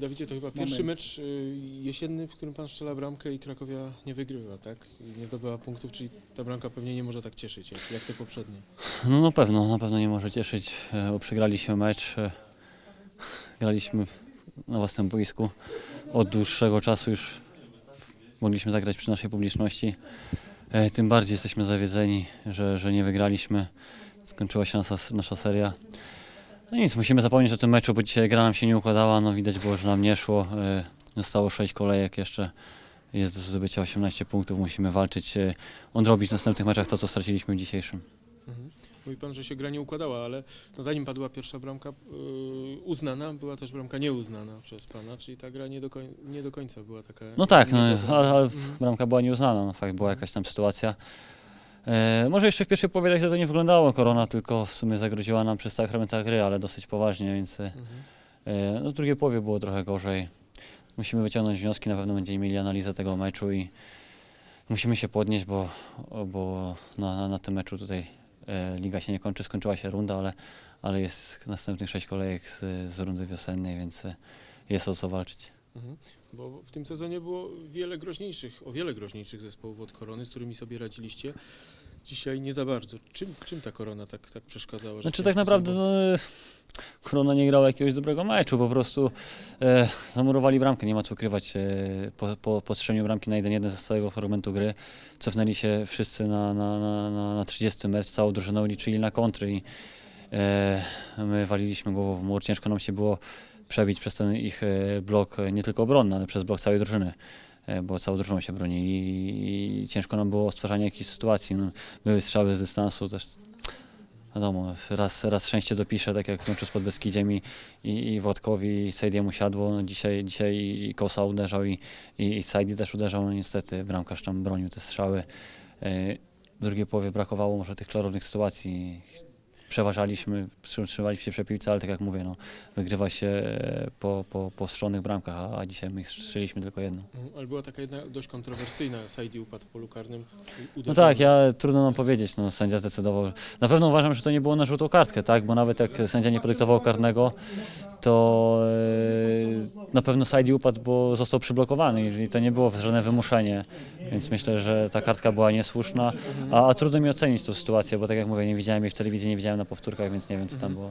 Dawidzie, to chyba pierwszy mecz y, jesienny, w którym pan strzela bramkę i Krakowia nie wygrywa, tak? I nie zdobyła punktów, czyli ta bramka pewnie nie może tak cieszyć, jak, jak te poprzednie. No na pewno, na pewno nie może cieszyć, e, bo przegraliśmy mecz. e, Graliśmy na własnym boisku. Od dłuższego czasu już mogliśmy zagrać przy naszej publiczności. E, Tym bardziej jesteśmy zawiedzeni, że, że nie wygraliśmy. Skończyła się nasza, nasza seria. No nic, musimy zapomnieć o tym meczu, bo dzisiaj gra nam się nie układała. No widać było, że nam nie szło. E, Zostało 6 kolejek jeszcze. Jest do zdobycia 18 punktów. Musimy walczyć, e, odrobić w następnych meczach to, co straciliśmy w dzisiejszym. Mhm. Mówi pan, że się gra nie układała, ale no zanim padła pierwsza bramka y, uznana, była też bramka nieuznana przez pana, czyli ta gra nie do, koń, nie do końca była taka... No tak, no, ale, ale Mhm. bramka była nieuznana, no fakt, była jakaś tam sytuacja. E, może jeszcze w pierwszej połowie tak to nie wyglądało, korona tylko w sumie zagroziła nam przez całe fragmentach gry, ale dosyć poważnie, więc e, e, no, w drugiej połowie było trochę gorzej. Musimy wyciągnąć wnioski, na pewno będziemy mieli analizę tego meczu i musimy się podnieść, bo, bo na, na, na tym meczu tutaj liga się nie kończy, skończyła się runda, ale, ale jest następnych sześć kolejek z, z rundy wiosennej, więc jest o co walczyć. Mhm. Bo w tym sezonie było wiele groźniejszych, o wiele groźniejszych zespołów od korony, z którymi sobie radziliście. Dzisiaj nie za bardzo. Czym, czym ta korona tak, tak przeszkadzała? że Znaczy ciężko tak naprawdę no, Korona nie grała jakiegoś dobrego meczu, po prostu e, zamurowali bramkę, nie ma co ukrywać. E, po, po, po strzeniu bramki na 1-1 ze całego fragmentu gry cofnęli się wszyscy na, na, na, na, na 30 metr, całą drużyną liczyli na kontry i my waliliśmy głową w mur. Ciężko nam się było przebić przez ten ich e, blok, e, nie tylko obronny, ale przez blok całej drużyny. e, Bo całą drużyną się bronili i ciężko nam było stwarzanie jakichś sytuacji. No, były strzały z dystansu, też Wiadomo, raz, raz szczęście dopisze, tak jak w meczu z Podbeskidziem i, i, i Włodkowi i Sejdiemu siadło. No dzisiaj, dzisiaj i Kosa uderzał i, i, i Sejdi też uderzał. No niestety bramkarz tam bronił te strzały. E, W drugiej połowie brakowało może tych klarownych sytuacji. Przeważaliśmy, trzymaliśmy się przy piłce, ale tak jak mówię, no, wygrywa się e, po, po, po strzelonych bramkach, a, a dzisiaj my strzeliśmy tylko jedną. Mhm. Ale była taka jedna dość kontrowersyjna, Saidi upadł w polu karnym. u- No uderzony. tak, ja trudno nam powiedzieć, no sędzia zdecydował. Na pewno uważam, że to nie było na żółtą kartkę, tak, bo nawet jak sędzia nie podyktował karnego, to e, na pewno Saidi upadł, bo został przyblokowany i to nie było żadne wymuszenie, więc myślę, że ta kartka była niesłuszna, a, a trudno mi ocenić tą sytuację, bo tak jak mówię, nie widziałem jej w telewizji, nie widziałem na powtórkach, więc nie wiem co tam było.